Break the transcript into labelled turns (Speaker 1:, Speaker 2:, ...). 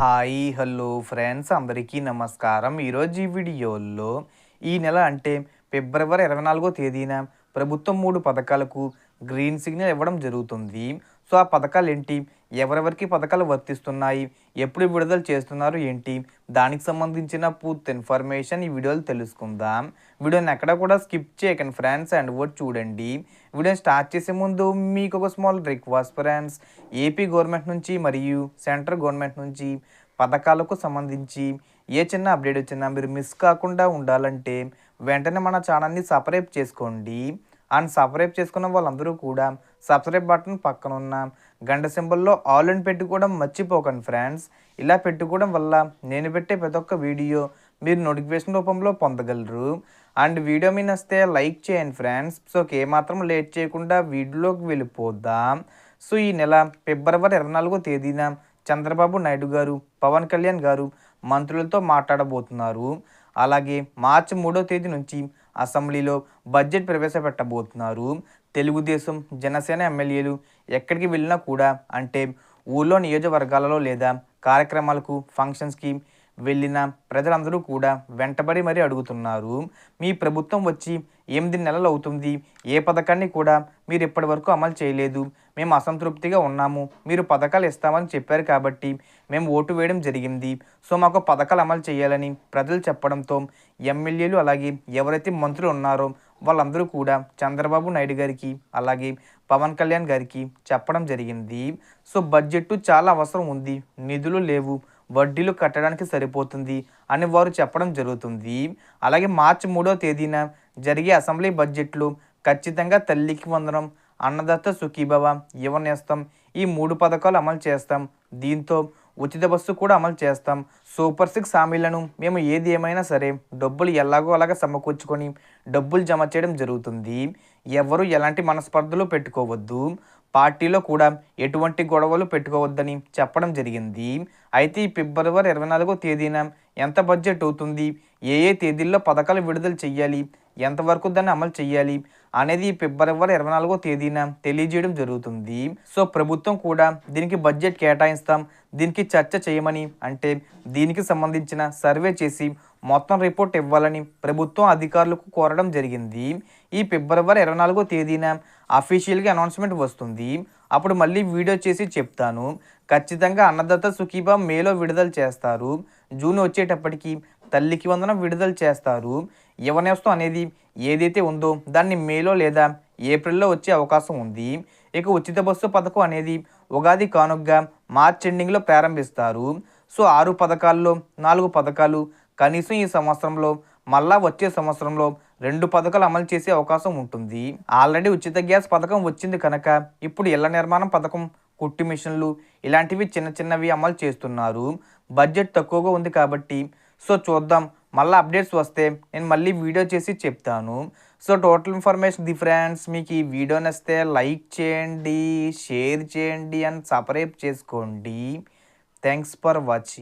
Speaker 1: Hi hello friends అందరికీ నమస్కారం. ఈరోజు ఈ వీడియోలో ఈ నెల అంటే ఫిబ్రవరి ఇరవై నాలుగో తేదీన ప్రభుత్వం మూడు పథకాలకు గ్రీన్ సిగ్నల్ ఇవ్వడం జరుగుతుంది. సో ఆ పథకాలు ఏంటి? ఎవరెవరికి పథకాలు వర్తిస్తున్నాయి? ఎప్పుడు విడుదల చేస్తున్నారు ఏంటి? దానికి సంబంధించిన పూర్తి ఇన్ఫర్మేషన్ ఈ వీడియోలో తెలుసుకుందాం. వీడియోని ఎక్కడ కూడా స్కిప్ చేయకండి ఫ్రెండ్స్ అండ్ వర్డ్ చూడండి. వీడియోని స్టార్ట్ చేసే ముందు మీకు ఒక small request friends. AP government నుంచి మరియు సెంట్రల్ గవర్నమెంట్ నుంచి పథకాలకు సంబంధించి ఏ చిన్న అప్డేట్ వచ్చినా మీరు మిస్ కాకుండా ఉండాలంటే వెంటనే మన ఛానల్ని సపరేట్ చేసుకోండి. అండ్ సబ్స్క్రైబ్ చేసుకున్న వాళ్ళందరూ కూడా సబ్స్క్రైబ్ బటన్ పక్కన ఉన్న గంట సింబల్లో ఆల్ అని పెట్టుకోవడం మర్చిపోకండి ఫ్రెండ్స్. ఇలా పెట్టుకోవడం వల్ల నేను పెట్టే ప్రతి ఒక్క వీడియో మీరు నోటిఫికేషన్ రూపంలో పొందగలరు. అండ్ వీడియో మీ నస్తే లైక్ చేయండి ఫ్రెండ్స్. సో ఏమాత్రం లేట్ చేయకుండా వీడియోలోకి వెళ్ళిపోదాం. సో ఈ నెల ఫిబ్రవరి ఇరవై నాలుగో తేదీన చంద్రబాబు నాయుడు గారు పవన్ కళ్యాణ్ గారు మంత్రులతో మాట్లాడబోతున్నారు. అలాగే మార్చి మూడో తేదీ నుంచి అసెంబ్లీలో బడ్జెట్ ప్రవేశపెట్టబోతున్నారు. తెలుగుదేశం జనసేన ఎమ్మెల్యేలు ఎక్కడికి వెళ్ళినా కూడా అంటే ఊళ్ళో నియోజకవర్గాలలో లేదా కార్యక్రమాలకు ఫంక్షన్స్కి వెళ్ళిన ప్రజలందరూ కూడా వెంటబడి మరీ అడుగుతున్నారు. మీ ప్రభుత్వం వచ్చి ఎనిమిది నెలలు అవుతుంది. ఏ పథకాన్ని కూడా మీరు ఇప్పటి వరకు అమలు చేయలేదు. మేము అసంతృప్తిగా ఉన్నాము. మీరు పథకాలు ఇస్తామని చెప్పారు కాబట్టి మేము ఓటు వేయడం జరిగింది. సో మాకు పథకాలు అమలు చేయాలని ప్రజలు చెప్పడంతో ఎమ్మెల్యేలు అలాగే ఎవరైతే మంత్రులు ఉన్నారో వాళ్ళందరూ కూడా చంద్రబాబు నాయుడు గారికి అలాగే పవన్ కళ్యాణ్ గారికి చెప్పడం జరిగింది. సో బడ్జెట్ చాలా అవసరం ఉంది. నిధులు లేవు. వడ్డీలు కట్టడానికి సరిపోతుంది అని వారు చెప్పడం జరుగుతుంది. అలాగే మార్చి మూడో తేదీన జరిగే అసెంబ్లీ బడ్జెట్లో ఖచ్చితంగా తల్లికి వందనం అన్నదత్త సుఖీభవ యువనేస్తం ఈ మూడు పథకాలు అమలు చేస్తాం. దీంతో ఉచిత బస్సు కూడా అమలు చేస్తాం. సూపర్ సిక్స్ హామీలను మేము ఏది ఏమైనా సరే డబ్బులు ఎలాగో అలాగ సమకూర్చుకొని డబ్బులు జమ చేయడం జరుగుతుంది. ఎవరు ఎలాంటి మనస్పర్ధలు పెట్టుకోవద్దు. పార్టీలో కూడా ఎటువంటి గొడవలు పెట్టుకోవద్దని చెప్పడం జరిగింది. అయితే ఈ ఫిబ్రవరి ఇరవై నాలుగో తేదీన ఎంత బడ్జెట్ అవుతుంది? ఏ ఏ తేదీల్లో పథకాలు విడుదల చేయాలి? ఎంతవరకు దాన్ని అమలు చేయాలి? అనేది ఫిబ్రవరి ఇరవై నాలుగో తేదీన తెలియజేయడం జరుగుతుంది. సో ప్రభుత్వం కూడా దీనికి బడ్జెట్ కేటాయిస్తాం దీనికి చర్చ చేయమని అంటే దీనికి సంబంధించిన సర్వే చేసి మొత్తం రిపోర్ట్ ఇవ్వాలని ప్రభుత్వం అధికారులకు కోరడం జరిగింది. ఈ ఫిబ్రవరి ఇరవై నాలుగో తేదీన అఫీషియల్గా అనౌన్స్మెంట్ వస్తుంది. అప్పుడు మళ్ళీ వీడియో చేసి చెప్తాను. ఖచ్చితంగా అన్నదాత సుఖీబా మేలో విడుదల చేస్తారు. జూన్ వచ్చేటప్పటికి తల్లికి వందనం విడుదల చేస్తారు. యువనేస్తం అనేది ఏదైతే ఉందో దాన్ని మేలో లేదా ఏప్రిల్లో వచ్చే అవకాశం ఉంది. ఇక ఉచిత బస్సు పథకం అనేది ఉగాది కానుగ్గా మార్చ్ ఎండింగ్లో ప్రారంభిస్తారు. సో ఆరు పథకాల్లో నాలుగు పథకాలు కనీసం ఈ సంవత్సరంలో మళ్ళా వచ్చే సంవత్సరంలో రెండు పథకాలు అమలు చేసే అవకాశం ఉంటుంది. ఆల్రెడీ ఉచిత గ్యాస్ పథకం వచ్చింది కనుక ఇప్పుడు ఇళ్ళ నిర్మాణం పథకం కుట్టి మిషన్లు ఇలాంటివి చిన్న చిన్నవి అమలు చేస్తున్నారు. బడ్జెట్ తక్కువగా ఉంది కాబట్టి సో చూద్దాం మళ్ళీ అప్డేట్స్ వస్తే నేను మళ్ళీ వీడియో చేసి చెప్తాను. So total information the friends మీకు ఈ వీడియో నచ్చితే లైక్ చేయండి షేర్ చేయండి అండ్ సపరేట్ చేసుకోండి. Thanks for watching.